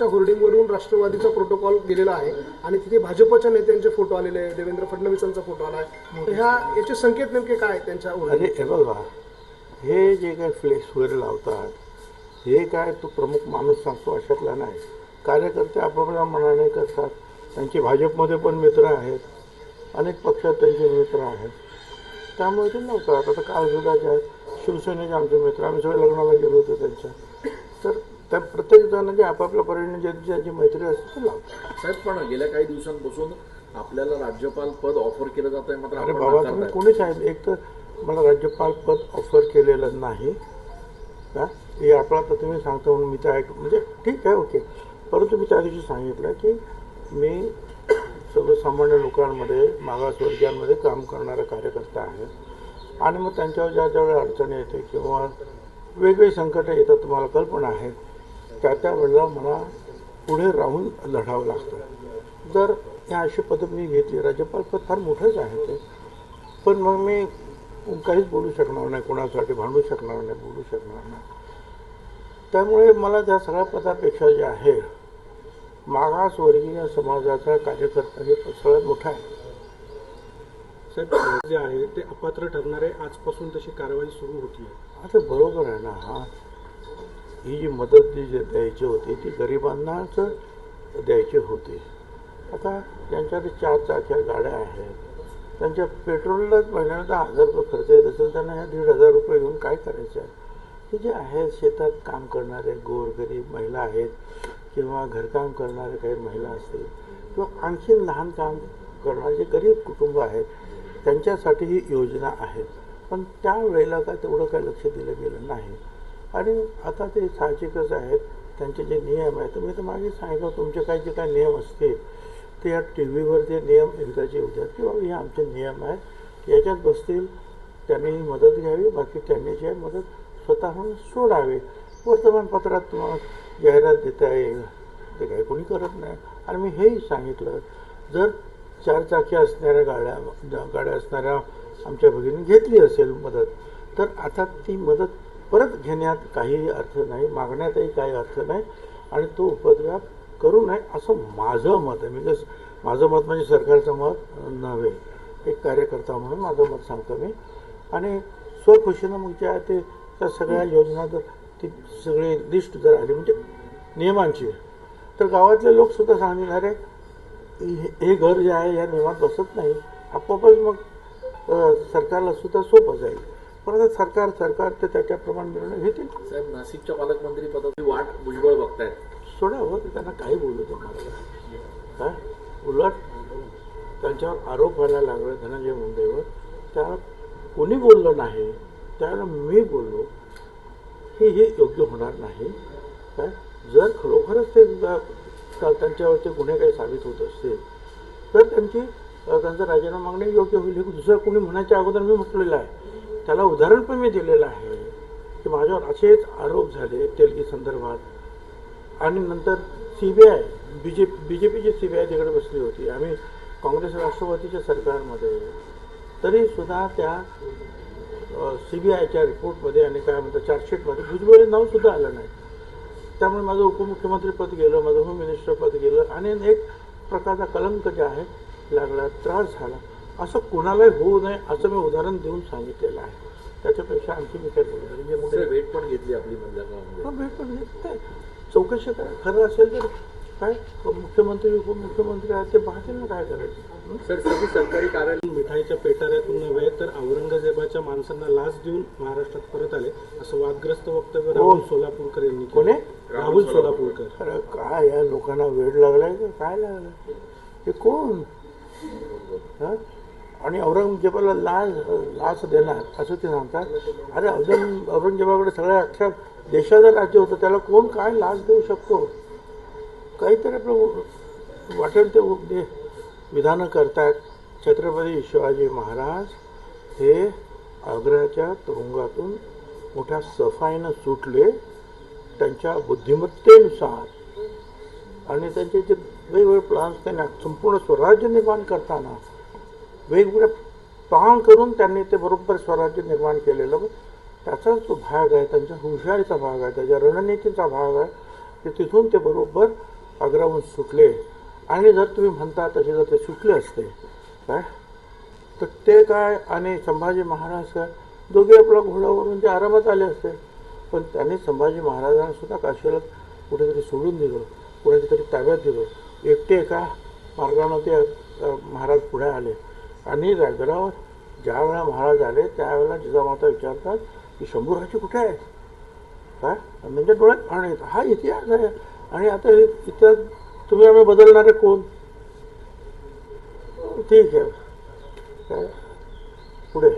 काँग्रेसच्या होर्डिंगवरून राष्ट्रवादीचा प्रोटोकॉल गेलेला आहे आणि तिथे भाजपच्या नेत्यांचे फोटो आलेले आहे देवेंद्र फडणवीसांचा फोटो आला आहे. ह्या याचे संकेत नेमके काय त्यांच्या अरे हे बघा. हे जे काय फ्लेक्स वगैरे लावतात हे काय तो प्रमुख माणूस सांगतो अशातला नाही. कार्यकर्ते आपापल्या मनाने करतात. त्यांचे भाजपमध्ये पण मित्र आहेत. अनेक पक्षात त्यांचे मित्र आहेत. त्यामुळे ते नव्हतं. आता काल सुद्धा ज्या शिवसेनेचे आमचे मित्र आम्ही सगळे लग्नाला गेलो होतो त्यांच्या. तर त्या प्रत्येक जणांची आपापल्या परीने ज्यांची ज्यांची मैत्री असते ते लावतात. साहेब पण गेल्या काही दिवसांपासून आपल्याला राज्यपाल पद ऑफर केलं जात आहे मात्र अरे बाबा. तुम्ही कोणीच आहेत एक तर मला राज्यपाल पद ऑफर केलेलं नाही. का हे आपला तर तुम्ही सांगता म्हणून मी तर ऐक म्हणजे ठीक आहे ओके. परंतु मी त्या दिवशी सांगितलं की मी सर्वसामान्य लोकांमध्ये मागासवर्गीयांमध्ये काम करणारा कार्यकर्ता आहे. आणि मग त्यांच्यावर ज्या ज्या वेळेला अडचणी येते किंवा वेगवेगळी संकटं येतात तुम्हाला कल्पना आहे त्या त्या वेळेला मला पुढे राहून लढावं लागतं. जर या अशी पदं मी घेतली राज्यपाल पद फार मोठंच आहे ते. पण मग मी काहीच बोलू शकणार नाही कोणासाठी भांडू शकणार नाही बोलू शकणार नाही. त्यामुळे मला त्या सगळ्या पदापेक्षा जे आहे मागासवर्गीय समाजाचा कार्यकर्ता हे सगळ्यात मोठा आहे. साहेब जे आहे ते अपात्र ठरणारे आजपासून तशी कारवाई सुरू होती आता बरोबर आहे ना हा. ही जी मदत जी द्यायची होती ती गरिबांनाच द्यायची होती. आता ज्यांच्याकडे चार चाक्या गाड्या आहेत त्यांच्या पेट्रोललाच महिन्याला दहा हजार रुपये खर्च येत असेल त्यांना ह्या दीड हजार रुपये घेऊन काय करायचं आहे? हे जे आहेत शेतात काम करणारे गोरगरीब महिला आहेत किंवा घरकाम करणारे काही महिला असतील किंवा आणखीन लहान काम करणारे जे गरीब कुटुंब आहेत त्यांच्यासाठी ही योजना आहेत. पण त्यावेळेला काय तेवढं काय लक्ष दिलं गेलं नाही. आणि आता ते साहजिकच आहेत त्यांचे जे नियम आहेत. तर मी तर मागे सांगितलं तुमचे काही जे काही नियम असतील ते या टी व्हीवर जे नियम एकदाचे येतात किंवा हे आमचे नियम आहेत याच्यात बसतील त्यांनी मदत घ्यावी बाकी त्यांनी जे मदत स्वतःहून सोडावी. वर्तमानपत्रात तुम्हाला जाहिरात देता येईल ते काही कोणी करत नाही. आणि मी हेही सांगितलं जर चार चाकी असणाऱ्या गाड्या गाड्या असणाऱ्या आमच्या भगिनी घेतली असेल मदत तर आता ती मदत परत घेण्यात काही अर्थ नाही मागण्यातही काही अर्थ नाही आणि तो उपद्व्याप करू नये असं माझं मत आहे. म्हणजे माझं मत म्हणजे सरकारचं मत नव्हे. एक कार्यकर्ता म्हणून माझं मत सांगतो मी. आणि स्वखुशीनं मग जे आहे ते त्या सगळ्या योजना जर ती सगळी लिस्ट जर आली म्हणजे नियमांची. तर गावातले लोकसुद्धा सांगणार आहे हे हे घर जे आहे या नियमात बसत नाही. आपोआपच मग सरकारला सुद्धा सोपं जाईल. पण आता सरकार सरकार ते त्याच्याप्रमाणे निर्णय घेतील साहेब नाशिकच्या पालकमंत्री पदाची वाट भुजबळ बघतायत. सोडावं ते त्यांना काही बोलू दे मला काय उलट त्यांच्यावर आरोप व्हायला लागले धनंजय मुंडेवर. त्याला कोणी बोललं नाही त्याला मी बोललो. की हे योग्य होणार नाही. काय जर खरोखरच ते त्यांच्यावरचे गुन्हे काही साबित होत असतील तर त्यांची त्यांचा राजीनामा मागणे योग्य होईल. हे दुसरं कोणी म्हणायच्या अगोदर मी म्हटलेलं आहे. त्याला उदाहरण पण मी दिलेलं आहे की माझ्यावर असेच आरोप झाले तेलगी संदर्भात. आणि नंतर C B I B J B J Peechi C B I तिकडे बसली होती. आम्ही काँग्रेस राष्ट्रवादीच्या सरकारमध्ये. तरीसुद्धा त्या सी बी आयच्या रिपोर्टमध्ये आणि काय म्हणतात चार्जशीटमध्ये भुजबळ नावसुद्धा आलं नाही. त्यामुळे माझं उपमुख्यमंत्रीपद गेलं माझं होम मिनिस्टरपद गेलं आणि एक प्रकारचा कलंक जे आहे लागला त्रास झाला. असं कोणालाही होऊ नये असं मी उदाहरण देऊन सांगितलेलं आहे. त्याच्यापेक्षा आणखी मी काय बोलणार? म्हणजे भेट पण घेतली आपली हा, भेट पण घेत नाही. चौकशी करा खरं असेल तर काय? मुख्यमंत्री उपमुख्यमंत्री आहेत ते पाहतील ना काय करायचं. सर सगळी सरकारी कार्यालय मिठाईच्या पेटाऱ्यातून नव्हे तर औरंगजेबाच्या माणसांना लाच देऊन महाराष्ट्रात परत आले असं वादग्रस्त वक्तव्य राहुल सोलापूरकर यांनी. कोणी? राहुल सोलापूरकर. अरे काय या लोकांना वेळ लागलाय का? काय लागलाय? हे कोण? हा? आणि औरंगजेबाला लाज लाच देणार असं ते सांगतात. अरे औरंग औरंगजेबाकडे सगळ्या अख्ख्या देशाचं राज्य होतं त्याला कोण काय लाच देऊ शकतो? काहीतरी आपलं वाटेल ते विधानं करतात. छत्रपती शिवाजी महाराज हे आग्र्याच्या तुरुंगातून मोठ्या सफाईनं सुटले त्यांच्या बुद्धिमत्तेनुसार. आणि त्यांचे जे वेगवेगळे प्लान्स त्यांना संपूर्ण स्वराज्य निर्माण करताना वेगवेगळे प्लान करून त्यांनी ते बरोबर स्वराज्य निर्माण केलेलं. त्याचा जो भाग आहे त्यांच्या हुशारीचा भाग आहे त्याच्या रणनीतीचा भाग आहे ते तिथून ते बरोबर आग्राहून सुटले. आणि जर तुम्ही म्हणता तसे जर ते सुटले असते काय? तर ते काय? आणि संभाजी महाराज काय? दोघे आपल्या घोड्यावरून ते आरामात आले असते. पण त्यांनी संभाजी महाराजांना सुद्धा काशीला कुठेतरी सोडून दिलं कुठेतरी ताब्यात दिलं. एकटे एका मार्गानं ते महाराज पुढे आले. आणि रायगडावर ज्या वेळा महाराज आले त्यावेळेला जिजामाता विचारतात की शंभूराजे कुठे आहे काय म्हणजे डोळ्यात पाणी येतं. हा इतिहास आहे. आणि आता इतिहास तुम्ही आम्ही बदलणारे कोण? ठीक आहे. काय पुढे.